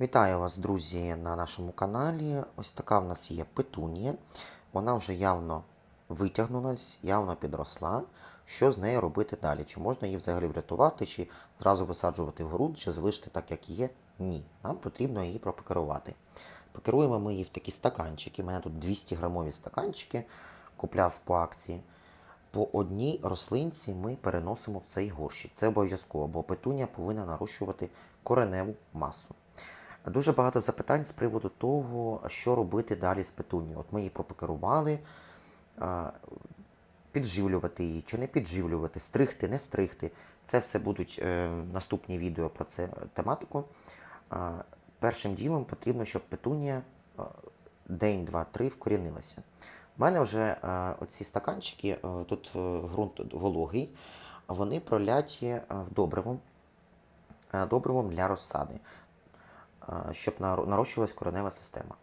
Вітаю вас, друзі, на нашому каналі. Ось така в нас є петунія. Вона вже явно витягнулась, явно підросла. Що з нею робити далі? Чи можна її взагалі врятувати, чи зразу висаджувати в ґрунт, чи залишити так, як є? Ні. Нам потрібно її пропекерувати. Покеруємо ми її в такі стаканчики. У мене тут 200 грамові стаканчики, купляв по акції. По одній рослинці ми переносимо в цей горщик. Це обов'язково, бо петунія повинна нарощувати кореневу масу. Дуже багато запитань з приводу того, що робити далі з петунією. От ми її пропекерували, підживлювати її чи не підживлювати, стригти, не стригти. Це все будуть е, наступні відео про це тематику. Першим ділом потрібно, щоб петунія день, два, три вкорінилася. У мене вже оці стаканчики, е, тут е, ґрунт вологий, вони проляті в добривом, добривом для розсади щоб нарощувалась коренева система.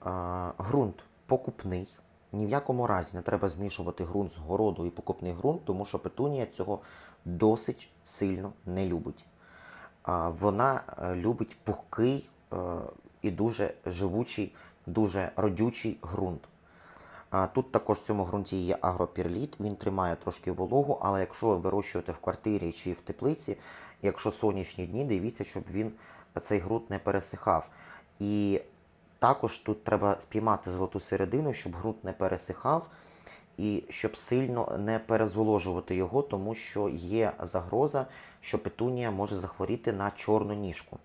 А, Ґрунт покупний. Ні в якому разі не треба змішувати ґрунт з городу і покупний ґрунт, тому що петунія цього досить сильно не любить. Вона е, любить пухкий е, і дуже живучий, дуже родючий ґрунт. Тут також в цьому ґрунті є агропірліт, він тримає трошки вологу, але якщо ви вирощуєте в квартирі чи в теплиці, якщо сонячні дні, дивіться, щоб він цей ґрунт не пересихав. І також тут треба спіймати золоту середину, щоб ґрунт не пересихав і щоб сильно не перезволожувати його, тому що є загроза, що петунія може захворіти на чорну ніжку.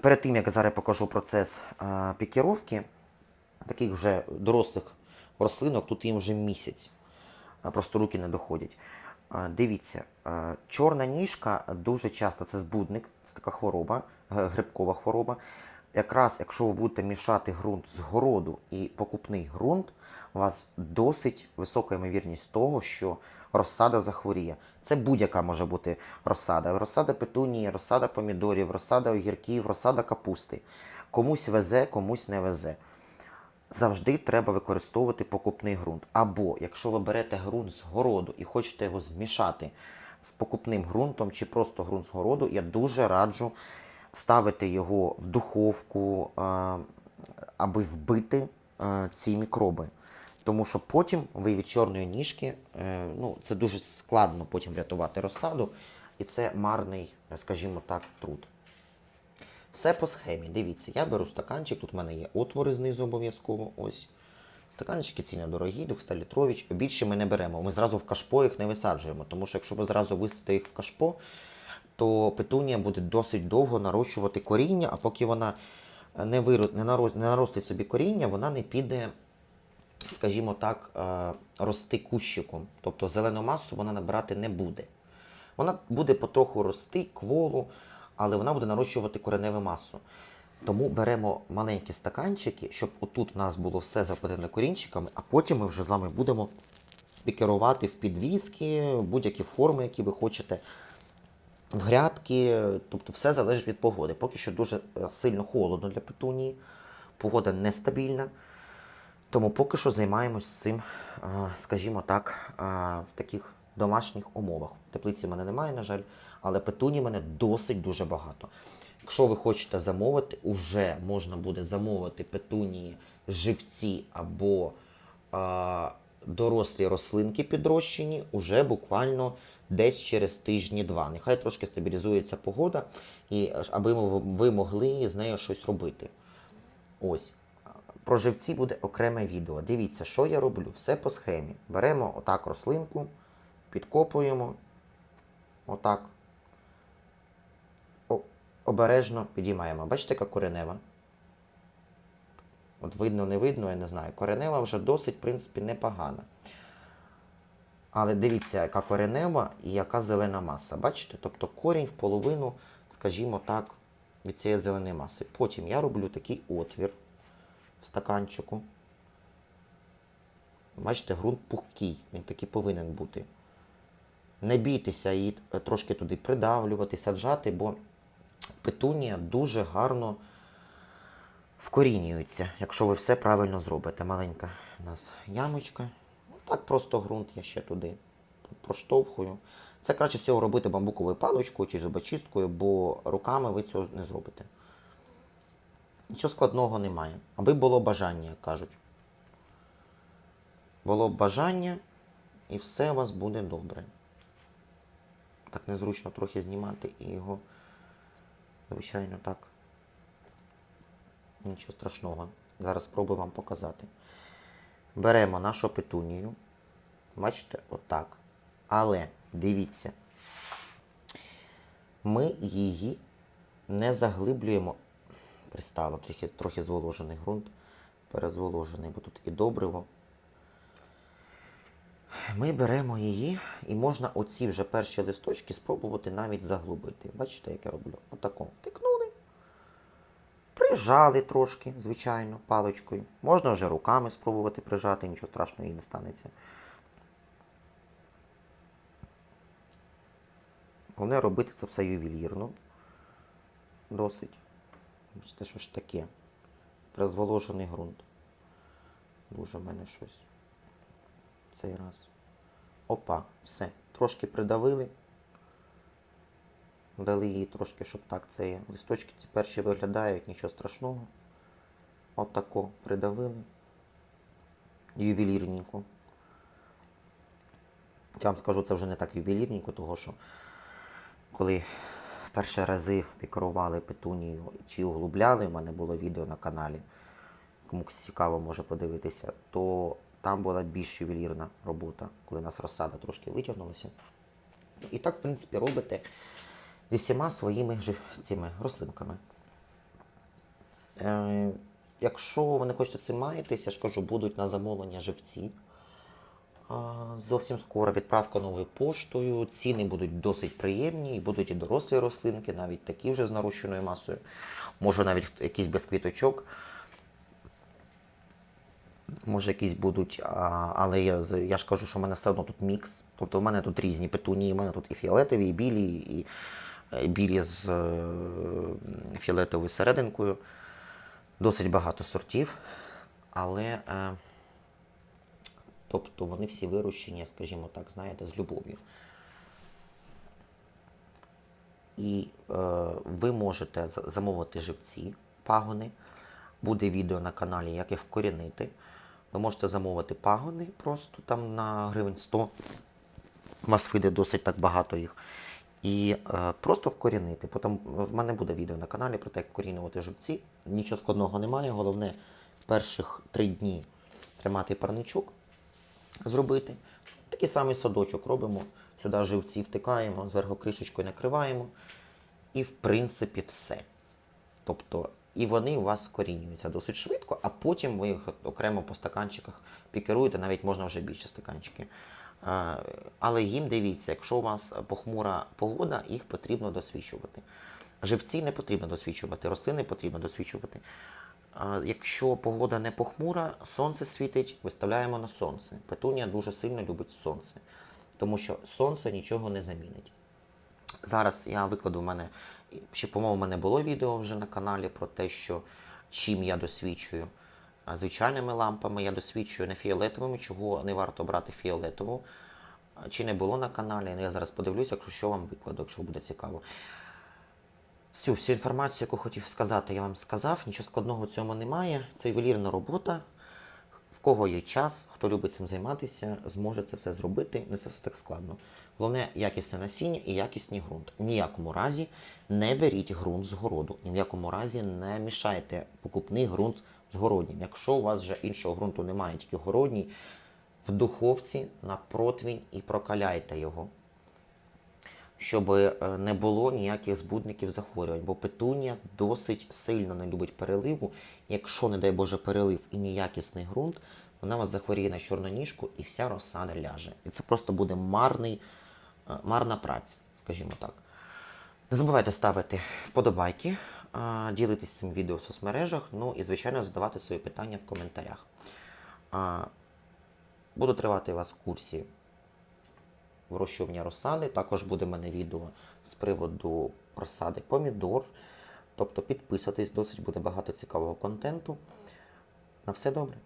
Перед тим, як зараз покажу процес пікіровки, таких вже дорослих рослинок, тут їм вже місяць, просто руки не доходять. Дивіться, чорна ніжка дуже часто це збудник, це така хвороба, грибкова хвороба. Якраз якщо ви будете мішати ґрунт з городу і покупний ґрунт, у вас досить висока ймовірність того, що розсада захворіє. Це будь-яка може бути розсада. Розсада петунії, розсада помідорів, розсада огірків, розсада капусти. Комусь везе, комусь не везе завжди треба використовувати покупний ґрунт. Або якщо ви берете ґрунт з городу і хочете його змішати з покупним ґрунтом чи просто ґрунт з городу, я дуже раджу ставити його в духовку, е, аби вбити е, ці мікроби. Тому що потім ви від чорної ніжки, е, ну, це дуже складно потім врятувати розсаду, і це марний, скажімо так, труд. Все по схемі. Дивіться, я беру стаканчик, тут в мене є отвори знизу обов'язково. Ось. Стаканчики ці недорогі, 200-літрові. Більше ми не беремо. Ми зразу в кашпо їх не висаджуємо, тому що якщо ви зразу висадите їх в кашпо, то петунія буде досить довго нарощувати коріння, а поки вона не, виро... не, наро... не наростить собі коріння, вона не піде, скажімо так, е, рости кущиком. Тобто зелену масу вона набирати не буде. Вона буде потроху рости, кволу, але вона буде нарощувати кореневу масу. Тому беремо маленькі стаканчики, щоб отут в нас було все заплетено корінчиками, а потім ми вже з вами будемо пікерувати в підвіски, будь-які форми, які ви хочете, в грядки. Тобто все залежить від погоди. Поки що дуже е, сильно холодно для петунії, погода нестабільна. Тому поки що займаємось цим, скажімо так, в таких домашніх умовах. Теплиці в мене немає, на жаль, але петуні в мене досить дуже багато. Якщо ви хочете замовити, уже можна буде замовити петунії живці або а, дорослі рослинки підрощені уже буквально десь через тижні-два. Нехай трошки стабілізується погода, і аби ви могли з нею щось робити. Ось. Про живці буде окреме відео. Дивіться, що я роблю. Все по схемі. Беремо отак рослинку, підкопуємо. Отак. Обережно підіймаємо. Бачите, яка коренева? От видно, не видно, я не знаю. Коренева вже досить, в принципі, непогана. Але дивіться, яка коренева і яка зелена маса. Бачите? Тобто корінь в половину, скажімо так, від цієї зеленої маси. Потім я роблю такий отвір в стаканчику. Бачите, ґрунт пухкий, він такий повинен бути. Не бійтеся її е, трошки туди придавлювати, саджати, бо петунія дуже гарно вкорінюється, якщо ви все правильно зробите. Маленька у нас ямочка. Так просто ґрунт я ще туди проштовхую. Це краще всього робити бамбуковою паличкою чи зубочисткою, бо руками ви цього не зробите. Нічого складного немає. Аби було бажання, як кажуть. Було бажання, і все у вас буде добре. Так незручно трохи знімати і його, звичайно, так. Нічого страшного. Зараз спробую вам показати. Беремо нашу петунію. Бачите, отак. Але дивіться, ми її не заглиблюємо. Пристало, трохи, трохи зволожений ґрунт, перезволожений, бо тут і добриво. Ми беремо її і можна оці вже перші листочки спробувати навіть заглубити. Бачите, як я роблю? Отако. Втикнули. Прижали трошки, звичайно, паличкою. Можна вже руками спробувати прижати, нічого страшного їй не станеться. Головне робити це все ювелірно. Досить. Бачите, що ж таке? Призволожений ґрунт. Дуже в мене щось. Цей раз. Опа, все. Трошки придавили. Дали їй трошки, щоб так це є. Листочки ці перші виглядають, нічого страшного. Отако придавили. Ювелірненько. Я вам скажу, це вже не так ювелірненько, тому що коли перші рази пікарували петунію чи углубляли, у мене було відео на каналі, комусь цікаво може подивитися, то там була більш ювелірна робота, коли у нас розсада трошки витягнулася. І так, в принципі, робите зі всіма своїми цими рослинками. Е, якщо ви не хочете цим маєтесь, я ж кажу, будуть на замовлення живці. Зовсім скоро відправка новою поштою. Ціни будуть досить приємні, і будуть і дорослі рослинки, навіть такі вже з нарощеною масою. Може навіть якісь без квіточок. Може, якісь будуть, а, але я, я ж кажу, що в мене все одно тут мікс. Тобто в мене тут різні петунії, в мене тут і фіолетові, і білі, і, е, білі з е, фіолетовою серединкою. Досить багато сортів. Але е, тобто вони всі вирощені, скажімо так, знаєте, з любов'ю. І е, ви можете замовити живці, пагони. Буде відео на каналі, як їх вкорінити. Ви можете замовити пагони просто там на гривень 100. У вас вийде досить так багато їх. І е, просто вкорінити. Потім в мене буде відео на каналі про те, як вкорінювати живці. Нічого складного немає. Головне перших три дні тримати парничок, зробити. Такий самий садочок робимо. Сюди живці втикаємо, зверху кришечкою накриваємо. І в принципі все. Тобто, і вони у вас скорінюються досить швидко, а потім ви їх окремо по стаканчиках пікеруєте, навіть можна вже більше стаканчики. Але їм дивіться, якщо у вас похмура погода, їх потрібно досвічувати. Живці не потрібно досвічувати, рослини потрібно досвічувати. Е, Якщо погода не похмура, сонце світить, виставляємо на сонце. Петунія дуже сильно любить сонце, тому що сонце нічого не замінить. Зараз я викладу в мене, ще, по-моєму, в мене було відео вже на каналі про те, що чим я досвідчую. Звичайними лампами я досвідчую не фіолетовими, чого не варто брати фіолетову. Чи не було на каналі, я зараз подивлюся, якщо що вам викладу, якщо буде цікаво. Всю, всю інформацію, яку хотів сказати, я вам сказав. Нічого складного в цьому немає. Це ювелірна робота. В кого є час, хто любить цим займатися, зможе це все зробити. Не це все так складно. Головне якісне насіння і якісний ґрунт. В ніякому разі не беріть ґрунт з городу. Ні в якому разі не мішайте покупний ґрунт з городнім. Якщо у вас вже іншого ґрунту немає, тільки городній, в духовці на протвінь і прокаляйте його щоб е, не було ніяких збудників захворювань, бо петунія досить сильно не любить переливу. Якщо, не дай Боже, перелив і неякісний ґрунт, вона вас захворіє на чорноніжку і вся розсада ляже. І це просто буде марний, е, марна праця, скажімо так. Не забувайте ставити вподобайки, е, ділитись цим відео в соцмережах, ну і, звичайно, задавати свої питання в коментарях. Буду тривати вас в курсі вирощування розсади. Також буде в мене відео з приводу розсади помідор. Тобто підписуйтесь, досить буде багато цікавого контенту. На все добре.